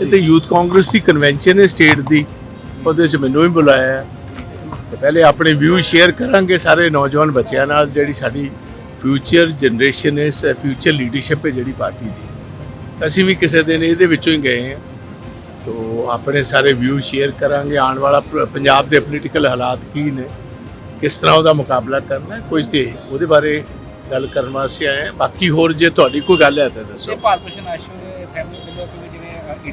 ਇਹ ਤੇ ਯੂਥ ਕਾਂਗਰਸ ਦੀ ਕਨਵੈਨਸ਼ਨ ਹੈ ਸਟੇਟ ਦੀ। ਉਹਦੇ 'ਚ ਮੈਨੂੰ ਵੀ ਬੁਲਾਇਆ ਹੈ। ਪਹਿਲੇ ਆਪਣੇ ਵਿਊ ਸ਼ੇਅਰ ਕਰਾਂਗੇ ਸਾਰੇ ਨੌਜਵਾਨ ਬੱਚਿਆਂ ਨਾਲ, ਜਿਹੜੀ ਸਾਡੀ ਫਿਊਚਰ ਜਨਰੇਸ਼ਨ ਹੈ ਫਿਊਚਰ ਲੀਡਰਸ਼ਿਪ ਹੈ ਜਿਹੜੀ ਪਾਰਟੀ ਦੀ। ਅਸੀਂ ਵੀ ਕਿਸੇ ਦਿਨ ਇਹਦੇ ਵਿੱਚੋਂ ਹੀ ਗਏ ਹਾਂ। ਤੋ ਆਪਣੇ ਸਾਰੇ ਵਿਊ ਸ਼ੇਅਰ ਕਰਾਂਗੇ। ਆਉਣ ਵਾਲਾ ਪੰਜਾਬ ਦੇ ਪੋਲੀਟੀਕਲ ਹਾਲਾਤ ਕੀ ਨੇ, ਕਿਸ ਤਰ੍ਹਾਂ ਉਹਦਾ ਮੁਕਾਬਲਾ ਕਰਨਾ ਹੈ ਕੁਝ ਤੇ ਉਹਦੇ ਬਾਰੇ ਗੱਲ ਕਰਨ ਵਾਸਤੇ ਆਏ ਹਾਂ। ਬਾਕੀ ਹੋਰ ਜੇ ਤੁਹਾਡੀ ਕੋਈ ਗੱਲ ਹੈ ਤਾਂ ਦੱਸੋ। ਭਾਰਤ ਭੂਸ਼ਣ ਆਸ਼ੂ ਦੇ ਫੈਮਿਲੀ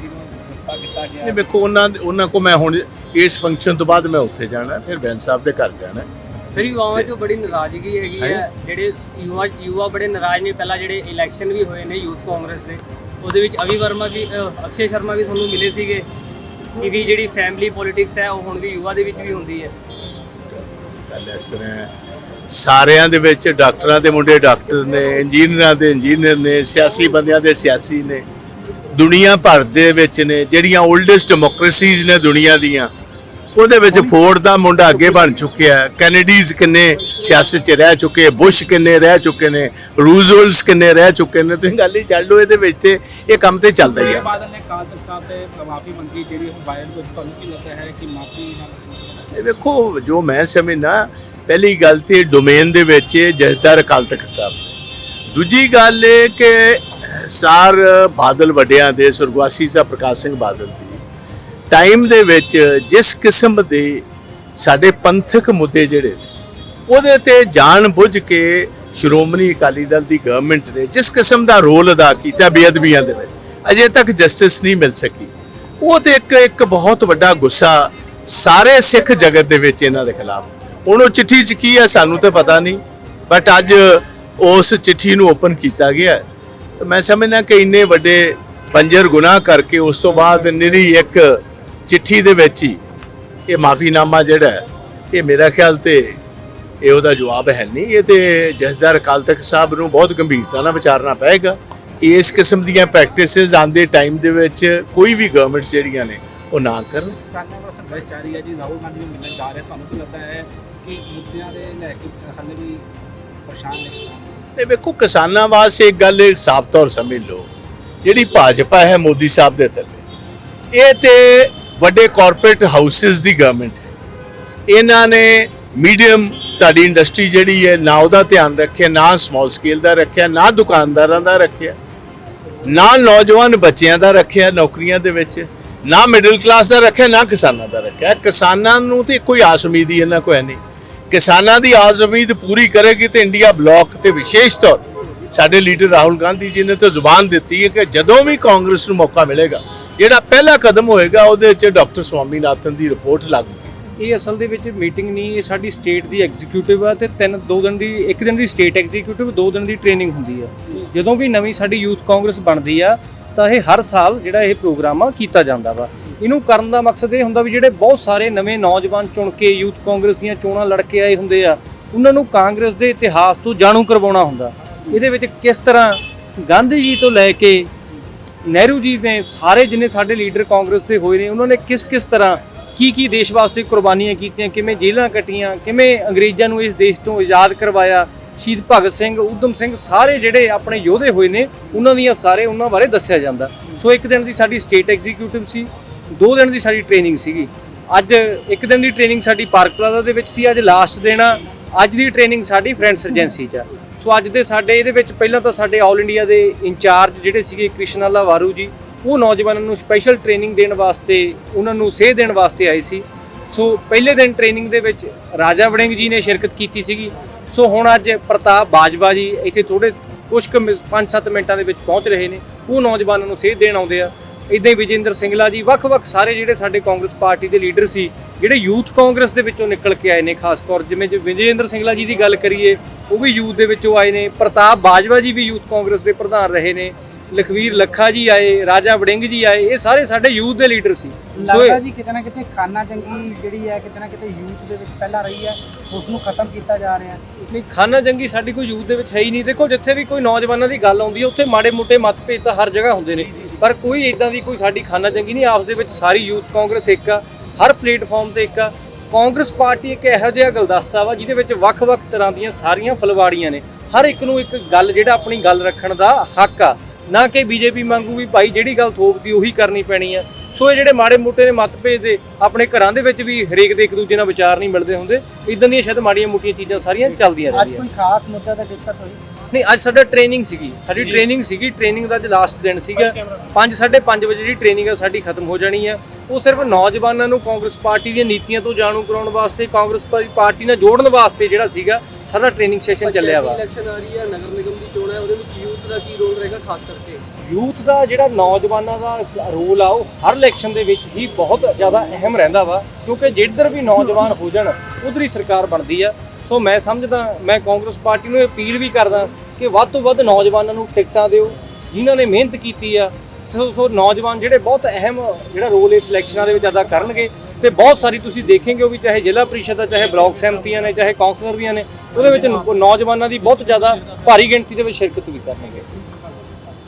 ਵੱਲੋਂ ਕਿ ਜਿਵੇਂ ਈਡੀ ਨੂੰ ਗ੍ਰਿਫਤਾਰ ਕੀਤਾ ਗਿਆ ਨਹੀਂ ਵੇਖੋ ਉਹਨਾਂ ਉਹਨਾਂ ਕੋ ਮੈਂ ਹੁਣ ਇਸ ਫੰਕਸ਼ਨ ਤੋਂ ਬਾਅਦ ਮੈਂ ਉੱਥੇ ਜਾਣਾ ਫਿਰ ਬੈਂਸ ਸਾਹਿਬ ਦੇ ਘਰ ਜਾਣਾ। ਫਿਰ ਯੁਵਾਵਾਂ 'ਚ ਬੜੀ ਨਾਰਾਜ਼ਗੀ ਹੈਗੀ ਹੈ? ਜਿਹੜੇ ਯੁਵਾ ਯੁਵਾ ਬੜੇ ਨਾਰਾਜ਼ ਨੇ। ਪਹਿਲਾਂ ਜਿਹੜੇ ਇਲੈਕਸ਼ਨ ਵੀ ਹੋਏ ਨੇ ਯੂਥ ਕਾਂਗਰਸ ਦੇ ਉਹਦੇ ਵਿੱਚ ਅਵੀ ਵਰਮਾ ਵੀ ਅਕਸ਼ੇ ਸ਼ਰਮਾ ਵੀ ਤੁਹਾਨੂੰ ਮਿਲੇ ਸੀਗੇ। ਕਿ ਵੀ ਜਿਹੜੀ ਫੈਮਿਲੀ ਪੋਲਿਟਿਕਸ ਹੈ ਉਹ ਹੁਣ ਵੀ ਯੁਵਾ ਦੇ ਵਿੱਚ ਵੀ ਹੁੰਦੀ ਹੈ। ਗੱਲ ਇਸ ਤਰ੍ਹਾਂ ਸਾਰਿਆਂ ਦੇ ਵਿੱਚ ਡਾਕਟਰਾਂ ਦੇ ਮੁੰਡੇ ਡਾਕਟਰ ਨੇ ਇੰਜੀਨੀਅਰਾਂ ਦੇ ਇੰਜੀਨੀਅਰ ਨੇ ਸਿਆਸੀ ਬੰਦਿਆਂ ਦੇ ਸਿਆਸੀ ਨੇ। ਦੁਨੀਆ ਭਰ ਦੇ ਵਿੱਚ ਨੇ ਜਿਹੜੀਆਂ 올ਡੈਸਟ ਡੈਮੋਕ੍ਰੇਸੀਜ਼ ਨੇ ਦੁਨੀਆ ਦੀਆਂ ਉਹਦੇ ਵਿੱਚ ਫੋਰਡ ਦਾ ਮੁੰਡਾ ਅੱਗੇ ਬਣ ਚੁੱਕਿਆ ਹੈ। ਕੈਨੇਡੀਜ਼ ਕਿੰਨੇ ਸਿਆਸਤ 'ਚ ਰਹਿ ਚੁੱਕੇ ਬੁਸ਼ ਕਿੰਨੇ ਰਹਿ ਚੁੱਕੇ ਨੇ ਰੂਜ਼ਵੈਲਟਸ ਕਿੰਨੇ ਰਹਿ ਚੁੱਕੇ ਨੇ ਤੁਸੀਂ ਗੱਲ ਹੀ ਚੱਲ ਲਓ ਇਹਦੇ ਵਿੱਚ ਤੇ ਇਹ ਕੰਮ ਤੇ ਚੱਲਦਾ ਹੀ ਹੈ ਬਾਦਲ ਨੇ ਕਾਲ ਤਖਤ ਸਾਹਿਬ ਤੇ ਮਾਫੀ ਮੰਗੀ ਜਿਹੜੀ ਹੁਣ ਵਾਇਰਲ ਹੋਈ ਤੁਹਾਨੂੰ ਕੀ ਲੱਗਦਾ ਹੈ ਕਿ ਮਾਫੀ ਨਾਲ ਇਹ ਵੇਖੋ ਜੋ ਮੈਂ ਸਮਝਣਾ ਪਹਿਲੀ ਗੱਲ ਤੇ ਡੋਮੇਨ ਦੇ ਵਿੱਚ ਜਥੇਦਾਰ ਅਕਾਲ ਤਖਤ ਸਾਹਿਬ ਦੂਜੀ ਗੱਲ ਇਹ ਕਿ ਸਾਰ ਬਾਦਲ ਵੱਡਿਆਂ ਦੇ ਸੁਰਗਵਾਸੀ ਸਾਹਿਬ ਪ੍ਰਕਾਸ਼ ਸਿੰਘ ਬਾਦਲ ਦੀ। ਟਾਈਮ ਦੇ ਵਿੱਚ ਜਿਸ ਕਿਸਮ ਦੇ ਸਾਡੇ ਪੰਥਕ ਮੁੱਦੇ ਜਿਹੜੇ ਨੇ, ਉਹਦੇ ਤੇ ਜਾਣ ਬੁੱਝ ਕੇ ਸ਼੍ਰੋਮਣੀ ਅਕਾਲੀ ਦਲ ਦੀ ਗਵਰਨਮੈਂਟ ਨੇ ਜਿਸ ਕਿਸਮ ਦਾ ਰੋਲ ਅਦਾ ਕੀਤਾ ਬੇਅਦਬੀਆਂ ਦੇ ਵਿੱਚ, ਅਜੇ ਤੱਕ ਜਸਟਿਸ ਨਹੀਂ ਮਿਲ ਸਕੀ। ਉਹ ਤੇ ਇੱਕ ਇੱਕ ਬਹੁਤ ਵੱਡਾ ਗੁੱਸਾ ਸਾਰੇ ਸਿੱਖ ਜਗਤ ਦੇ ਵਿੱਚ ਇਹਨਾਂ ਦੇ ਖਿਲਾਫ। ਹੁਣ ਉਹ ਚਿੱਠੀ 'ਚ ਕੀ ਹੈ ਸਾਨੂੰ ਤੇ ਪਤਾ ਨਹੀਂ ਬਟ ਅੱਜ ਉਸ ਚਿੱਠੀ ਨੂੰ ਓਪਨ ਕੀਤਾ ਗਿਆ ਤੇ ਮੈਂ ਸਮਝਣਾ ਕਿ ਇੰਨੇ ਵੱਡੇ ਬੰਜਰ ਗੁਨਾਹ ਕਰਕੇ ਉਸ ਤੋਂ ਬਾਅਦ ਨਿਰੀ ਇੱਕ ਚਿੱਠੀ ਦੇ ਵਿੱਚ ਹੀ ਇਹ ਮਾਫੀਨਾਮਾ ਜਿਹੜਾ ਇਹ ਮੇਰਾ ਖਿਆਲ ਤੇ ਇਹ ਉਹਦਾ ਜਵਾਬ ਹੈ ਨਹੀਂ। ਇਹ ਤੇ ਜਥੇਦਾਰ ਅਕਾਲ ਤਖਤ ਸਾਹਿਬ ਨੂੰ ਬਹੁਤ ਗੰਭੀਰਤਾ ਨਾਲ ਵਿਚਾਰਨਾ ਪਏਗਾ ਕਿ ਇਸ ਕਿਸਮ ਦੀਆਂ ਪ੍ਰੈਕਟਿਸਿਸ ਆਂਦੇ ਟਾਈਮ ਦੇ ਵਿੱਚ ਕੋਈ ਵੀ ਗਵਰਨਮੈਂਟ ਜਿਹੜੀਆਂ ਨੇ, ਉਹ ਨਾ ਕਰਨ। ਕਿਸਾਨਾਂ ਦਾ ਸੰਘਰਸ਼ ਜਾਰੀ ਹੈ ਜੀ, ਰਾਹੁਲ ਗਾਂਧੀ ਨੂੰ ਮਿਲਣ ਜਾ ਰਹੇ ਤੁਹਾਨੂੰ ਕੀ ਲੱਗਦਾ ਹੈ ਕਿ ਮੁੱਦਿਆਂ ਦੇ ਲੈ ਕੇ ਹਾਲੇ ਵੀ ਪਰੇਸ਼ਾਨ ਨੇ ਕਿਸਾਨ? ਤੇ ਵੇਖੋ, ਕਿਸਾਨਾਂ ਵਾਸਤੇ ਇੱਕ ਗੱਲ ਇੱਕ ਸਾਫ਼ ਤੌਰ ਸਮਝ ਲਓ, ਜਿਹੜੀ ਭਾਜਪਾ ਹੈ ਮੋਦੀ ਸਾਹਿਬ ਦੇ ਥੱਲੇ, ਇਹ ਤੇ ਵੱਡੇ ਕਾਰਪੋਰੇਟ ਹਾਊਸਸ ਦੀ ਗਵਰਨਮੈਂਟ ਹੈ। ਇਹਨਾਂ ਨੇ ਮੀਡੀਅਮ ਤੁਹਾਡੀ ਇੰਡਸਟਰੀ ਜਿਹੜੀ ਹੈ, ਨਾ ਉਹਦਾ ਧਿਆਨ ਰੱਖਿਆ, ਨਾ ਸਮਾਲ ਸਕੇਲ ਦਾ ਰੱਖਿਆ, ਨਾ ਦੁਕਾਨਦਾਰਾਂ ਦਾ ਰੱਖਿਆ, ਨਾ ਨੌਜਵਾਨ ਬੱਚਿਆਂ ਦਾ ਰੱਖਿਆ ਨੌਕਰੀਆਂ ਦੇ ਵਿੱਚ, ਨਾ ਮਿਡਲ ਕਲਾਸ ਦਾ ਰੱਖਿਆ, ਨਾ ਕਿਸਾਨਾਂ ਦਾ ਰੱਖਿਆ। ਕਿਸਾਨਾਂ ਨੂੰ ਤੇ ਕੋਈ ਆਸ ਉਮੀਦ ਹੀ ਇਹਨਾਂ ਕੋਲ ਹੈ ਨਹੀਂ। ਕਿਸਾਨਾਂ ਦੀ ਆਸ ਉਮੀਦ ਪੂਰੀ ਕਰੇਗੀ ਤੇ ਇੰਡੀਆ ਬਲਾਕ ਤੇ ਵਿਸ਼ੇਸ਼ ਤੌਰ ਸਾਡੇ ਲੀਡਰ ਰਾਹੁਲ ਗਾਂਧੀ ਜੀ ਨੇ ਤਾਂ ਜ਼ੁਬਾਨ ਦਿੱਤੀ ਹੈ ਕਿ ਜਦੋਂ ਵੀ ਕਾਂਗਰਸ ਨੂੰ ਮੌਕਾ ਮਿਲੇਗਾ, ਜਿਹੜਾ ਪਹਿਲਾ ਕਦਮ ਹੋਏਗਾ, ਉਹਦੇ ਵਿੱਚ ਡਾਕਟਰ ਸਵਾਮੀਨਾਥਨ ਦੀ ਰਿਪੋਰਟ ਲਾਗੂ ਇਹ ਅਸਲ ਦੇ ਵਿੱਚ ਮੀਟਿੰਗ ਨਹੀਂ, ਇਹ ਸਾਡੀ ਸਟੇਟ ਦੀ ਐਗਜ਼ੀਕਿਊਟਿਵ ਆ ਤੇ ਤਿੰਨ, ਦੋ ਦਿਨ ਦੀ, ਇੱਕ ਦਿਨ ਦੀ ਸਟੇਟ ਐਗਜ਼ੀਕਿਊਟਿਵ, ਦੋ ਦਿਨ ਦੀ ਟ੍ਰੇਨਿੰਗ ਹੁੰਦੀ ਆ। ਜਦੋਂ ਵੀ ਨਵੀਂ ਸਾਡੀ ਯੂਥ ਕਾਂਗਰਸ ਬਣਦੀ ਆ, ਤਾਂ ਇਹ ਹਰ ਸਾਲ ਜਿਹੜਾ ਇਹ ਪ੍ਰੋਗਰਾਮ ਆ ਕੀਤਾ ਜਾਂਦਾ ਵਾ। ਇਹਨੂੰ ਕਰਨ ਦਾ ਮਕਸਦ ਇਹ ਹੁੰਦਾ ਵੀ ਜਿਹੜੇ ਬਹੁਤ ਸਾਰੇ ਨਵੇਂ ਨੌਜਵਾਨ ਚੁਣ ਕੇ ਯੂਥ ਕਾਂਗਰਸ ਦੀਆਂ ਚੋਣਾਂ ਲੜ ਕੇ ਆਏ ਹੁੰਦੇ ਆ, ਉਹਨਾਂ ਨੂੰ ਕਾਂਗਰਸ ਦੇ ਇਤਿਹਾਸ ਤੋਂ ਜਾਣੂ ਕਰਵਾਉਣਾ ਹੁੰਦਾ। ਇਹਦੇ ਵਿੱਚ ਕਿਸ ਤਰ੍ਹਾਂ ਗਾਂਧੀ ਜੀ ਤੋਂ ਲੈ ਕੇ ਨਹਿਰੂ ਜੀ ਨੇ ਸਾਰੇ ਜਿੰਨੇ ਸਾਡੇ ਲੀਡਰ ਕਾਂਗਰਸ ਦੇ ਹੋਏ ਨੇ, ਉਹਨਾਂ ਨੇ ਕਿਸ ਕਿਸ ਤਰ੍ਹਾਂ ਕੀ ਕੀ ਦੇਸ਼ ਵਾਸਤੇ ਕੁਰਬਾਨੀਆਂ ਕੀਤੀਆਂ, ਕਿਵੇਂ ਜੇਲ੍ਹਾਂ ਕੱਟੀਆਂ, ਕਿਵੇਂ ਅੰਗਰੇਜ਼ਾਂ ਨੂੰ ਇਸ ਦੇਸ਼ ਤੋਂ ਆਜ਼ਾਦ ਕਰਵਾਇਆ, ਸ਼ਹੀਦ ਭਗਤ ਸਿੰਘ, ਊਧਮ ਸਿੰਘ ਸਾਰੇ ਜਿਹੜੇ ਆਪਣੇ ਯੋਧੇ ਹੋਏ ਨੇ, ਉਹਨਾਂ ਦੀਆਂ ਸਾਰੇ ਉਹਨਾਂ ਬਾਰੇ ਦੱਸਿਆ ਜਾਂਦਾ। ਸੋ ਇੱਕ ਦਿਨ ਦੀ ਸਾਡੀ ਸਟੇਟ ਐਗਜ਼ੀਕਿਊਟਿਵ ਸੀ ਦੋ ਦਿਨ ਦੀ ਸਾਡੀ ਟ੍ਰੇਨਿੰਗ ਸੀਗੀ। ਅੱਜ ਇੱਕ ਦਿਨ ਦੀ ਟ੍ਰੇਨਿੰਗ ਸਾਡੀ ਪਾਰਕ ਪਲਾਜ਼ਾ ਦੇ ਵਿੱਚ ਸੀ, ਅੱਜ ਲਾਸਟ ਦਿਨ ਆ। ਅੱਜ ਦੀ ਟ੍ਰੇਨਿੰਗ ਸਾਡੀ ਫਰੈਂਡਸ ਏਜੰਸੀ 'ਚ ਆ। ਸੋ ਅੱਜ ਦੇ ਸਾਡੇ, ਇਹਦੇ ਵਿੱਚ ਪਹਿਲਾਂ ਤਾਂ ਸਾਡੇ ਆਲ ਇੰਡੀਆ ਦੇ ਇੰਚਾਰਜ ਜਿਹੜੇ ਸੀਗੇ ਕ੍ਰਿਸ਼ਨ ਕ੍ਰਿਸ਼ਨਾਲਾ ਵਾਰੂ ਜੀ, ਉਹ ਨੌਜਵਾਨਾਂ ਨੂੰ ਸਪੈਸ਼ਲ ਟ੍ਰੇਨਿੰਗ ਦੇਣ ਵਾਸਤੇ, ਉਹਨਾਂ ਨੂੰ ਸੇਧ ਦੇਣ ਵਾਸਤੇ ਆਏ ਸੀ। ਸੋ ਪਹਿਲੇ ਦਿਨ ਟ੍ਰੇਨਿੰਗ ਦੇ ਵਿੱਚ ਰਾਜਾ ਵੜਿੰਗ ਜੀ ਨੇ ਸ਼ਿਰਕਤ ਕੀਤੀ ਸੀਗੀ। ਸੋ ਹੁਣ ਅੱਜ ਪ੍ਰਤਾਪ ਬਾਜਵਾ ਜੀ ਇੱਥੇ ਥੋੜੇ ਕੁਝ ਕੁ 5-7 ਮਿੰਟਾਂ ਦੇ ਵਿੱਚ ਪਹੁੰਚ ਰਹੇ ਨੇ। ਉਹ ਨੌਜਵਾਨਾਂ ਨੂੰ ਸੇਧ ਦੇਣ ਆਉਂਦੇ ਆ। ਇਦਾਂ ਹੀ ਵਿਜੇਂਦਰ ਸਿੰਗਲਾ ਜੀ ਵੱਖ-ਵੱਖ ਸਾਰੇ ਜਿਹੜੇ ਸਾਡੇ ਕਾਂਗਰਸ ਪਾਰਟੀ ਦੇ ਲੀਡਰ ਸੀ ਜਿਹੜੇ ਯੂਥ ਕਾਂਗਰਸ ਦੇ ਵਿੱਚੋਂ ਨਿਕਲ ਕੇ ਆਏ ਨੇ ਖਾਸ ਤੌਰ ਜਿਵੇਂ ਜੇ ਵਿਜੇਂਦਰ ਸਿੰਗਲਾ ਜੀ ਦੀ ਗੱਲ ਕਰੀਏ ਉਹ ਵੀ ਯੂਥ ਦੇ ਵਿੱਚੋਂ ਆਏ ਨੇ ਪ੍ਰਤਾਪ ਬਾਜਵਾ ਜੀ ਵੀ ਯੂਥ ਕਾਂਗਰਸ ਦੇ ਪ੍ਰਧਾਨ ਰਹੇ ਨੇ ਲਖਵੀਰ ਲੱਖਾ ਜੀ ਆਏ ਰਾਜਾ ਵੜਿੰਗ ਜੀ ਆਏ ਇਹ ਸਾਰੇ ਸਾਡੇ ਯੂਥ ਦੇ ਲੀਡਰ ਸੀ। ਸੋ ਲੱਗਦਾ ਜੀ ਕਿਤੇ ਨਾ ਕਿਤੇ ਖਾਨਾ ਜੰਗੀ ਜਿਹੜੀ ਹੈ ਕਿਤੇ ਨਾ ਕਿਤੇ ਯੂਥ ਦੇ ਵਿੱਚ ਪਹਿਲਾਂ ਰਹੀ ਹੈ ਉਸ ਨੂੰ ਖਤਮ ਕੀਤਾ ਜਾ ਰਿਹਾ ਹੈ। ਨਹੀਂ ਖਾਨਾ ਜੰਗੀ ਸਾਡੀ ਕੋਈ ਯੂਥ ਦੇ ਵਿੱਚ ਹੈ ਹੀ ਨਹੀਂ। ਦੇਖੋ ਜਿੱਥੇ ਵੀ ਕੋਈ ਨੌਜਵਾਨਾਂ ਦੀ ਗੱਲ ਆਉਂਦੀ ਹੈ ਉੱਥੇ ਮਾੜੇ ਮੋਟੇ ਮਤਭੇਦ ਤਾਂ ਹਰ ਜਗ੍ਹਾ ਹੁੰਦੇ ਨੇ। ਪਰ ਕੋਈ ਇਦਾਂ ਦੀ ਕੋਈ ਸਾਡੀ ਖਾਨਾ ਚੰਗੀ ਨਹੀਂ, ਆਪਸ ਦੇ ਵਿੱਚ ਸਾਰੀ ਯੂਥ ਕਾਂਗਰਸ ਇੱਕ ਆ, ਹਰ ਪਲੇਟਫਾਰਮ ਤੇ ਇੱਕ ਆ। ਕਾਂਗਰਸ ਪਾਰਟੀ ਇੱਕ ਇਹੋ ਜਿਹਾ ਗੁਲਦਸਤਾ ਵਾ, ਜਿਹਦੇ ਵਿੱਚ ਵੱਖ-ਵੱਖ ਤਰ੍ਹਾਂ ਦੀਆਂ ਸਾਰੀਆਂ ਫਲਵਾੜੀਆਂ ਨੇ। ਹਰ ਇੱਕ ਨੂੰ ਇੱਕ ਗੱਲ, ਜਿਹੜਾ ਆਪਣੀ ਗੱਲ ਰੱਖਣ ਦਾ ਹੱਕ ਆ। ਨਾ ਕਿ ਬੀਜੇਪੀ ਮੰਗੂ ਵੀ ਭਾਈ ਜਿਹੜੀ ਗੱਲ ਥੋਪਦੀ ਉਹੀ ਕਰਨੀ ਪੈਣੀ ਆ। ਸੋ ਇਹ ਜਿਹੜੇ ਮਾੜੇ ਮੋਟੇ ਨੇ, ਮਤਭੇਦ ਦੇ ਆਪਣੇ ਘਰਾਂ ਦੇ ਵਿੱਚ ਵੀ ਹਰੇਕ ਦੇ ਇੱਕ ਦੂਜੇ ਨਾਲ ਵਿਚਾਰ ਨਹੀਂ ਮਿਲਦੇ ਹੁੰਦੇ। ਇਦਾਂ ਦੀਆਂ ਸ਼ਾਇਦ ਮਾੜੀਆਂ ਮੋਟੀਆਂ ਚੀਜ਼ਾਂ ਸਾਰੀਆਂ ਚੱਲਦੀਆਂ ਅੱਜ ਕੋਈ ਖਾਸ ਮੁੱਦਾ ਦਾ ਡਿਸਕਸ ਹੋਈ ਨਹੀਂ ਅੱਜ ਸਾਡਾ ਟ੍ਰੇਨਿੰਗ ਸੀਗੀ। ਸਾਡੀ ਟ੍ਰੇਨਿੰਗ ਸੀਗੀ। ਟ੍ਰੇਨਿੰਗ ਦਾ ਅੱਜ ਲਾਸਟ ਦਿਨ ਸੀਗਾ। 5 5:30 ਵਜੇ ਜਿਹੜੀ ਟ੍ਰੇਨਿੰਗ ਆ ਸਾਡੀ ਖਤਮ ਹੋ ਜਾਣੀ ਆ। ਉਹ ਸਿਰਫ ਨੌਜਵਾਨਾਂ ਨੂੰ ਕਾਂਗਰਸ ਪਾਰਟੀ ਦੀਆਂ ਨੀਤੀਆਂ ਤੋਂ ਜਾਣੂ ਕਰਾਉਣ ਵਾਸਤੇ ਕਾਂਗਰਸ ਪਾਰਟੀ ਨਾਲ ਜੋੜਨ ਵਾਸਤੇ ਜਿਹੜਾ ਸੀਗਾ ਸਾਡਾ ਟ੍ਰੇਨਿੰਗ ਸੈਸ਼ਨ ਚੱਲਿਆ ਵਾ। ਇਲੈਕਸ਼ਨ ਆ ਰਹੀ ਹੈ ਨਗਰ ਨਿਗਮ ਦੀ ਚੋਣ ਹੈ ਉਹਦੇ ਵਿੱਚ ਯੂਥ ਦਾ ਕੀ ਰੋਲ ਰਹੇਗਾ ਖਾਸ ਕਰਕੇ? ਯੂਥ ਦਾ ਜਿਹੜਾ ਨੌਜਵਾਨਾਂ ਦਾ ਰੋਲ ਆ ਉਹ ਹਰ ਇਲੈਕਸ਼ਨ ਦੇ ਵਿੱਚ ਹੀ ਬਹੁਤ ਜ਼ਿਆਦਾ ਅਹਿਮ ਰਹਿੰਦਾ ਵਾ ਕਿਉਂਕਿ ਜਿੱਧਰ ਵੀ ਨੌਜਵਾਨ ਹੋ ਜਾਣ ਉਧਰ ਹੀ ਸਰਕਾਰ ਬਣਦੀ ਆ। ਸੋ ਮੈਂ ਸਮਝਦਾ ਮੈਂ ਕਾਂਗਰਸ ਪਾਰਟੀ ਨੂੰ ਅਪੀਲ ਵੀ ਕਰਦਾ ਕਿ ਵੱਧ ਤੋਂ ਵੱਧ ਨੌਜਵਾਨਾਂ ਨੂੰ ਟਿਕਟਾਂ ਦਿਓ ਜਿਨ੍ਹਾਂ ਨੇ ਮਿਹਨਤ ਕੀਤੀ ਆ। ਸੋ ਸੋ ਨੌਜਵਾਨ ਜਿਹੜੇ ਬਹੁਤ ਅਹਿਮ ਜਿਹੜਾ ਰੋਲ ਇਸ ਇਲੈਕਸ਼ਨਾਂ ਦੇ ਵਿੱਚ ਅਦਾ ਕਰਨਗੇ ਤੇ ਬਹੁਤ ਸਾਰੀ ਤੁਸੀਂ ਦੇਖੇਂਗੇ ਉਹ ਵੀ ਚਾਹੇ ਜ਼ਿਲ੍ਹਾ ਪ੍ਰੀਸ਼ਦ ਦਾ ਚਾਹੇ ਬਲਾਕ ਸਹਿਮਤੀਆਂ ਨੇ ਚਾਹੇ ਕੌਂਸਲਰ ਦੀਆਂ ਨੇ ਉਹਦੇ ਵਿੱਚ ਨੌਜਵਾਨਾਂ ਦੀ ਬਹੁਤ ਜ਼ਿਆਦਾ ਭਾਰੀ ਗਿਣਤੀ ਦੇ ਵਿੱਚ ਸ਼ਿਰਕਤ ਵੀ ਕਰਨਗੇ।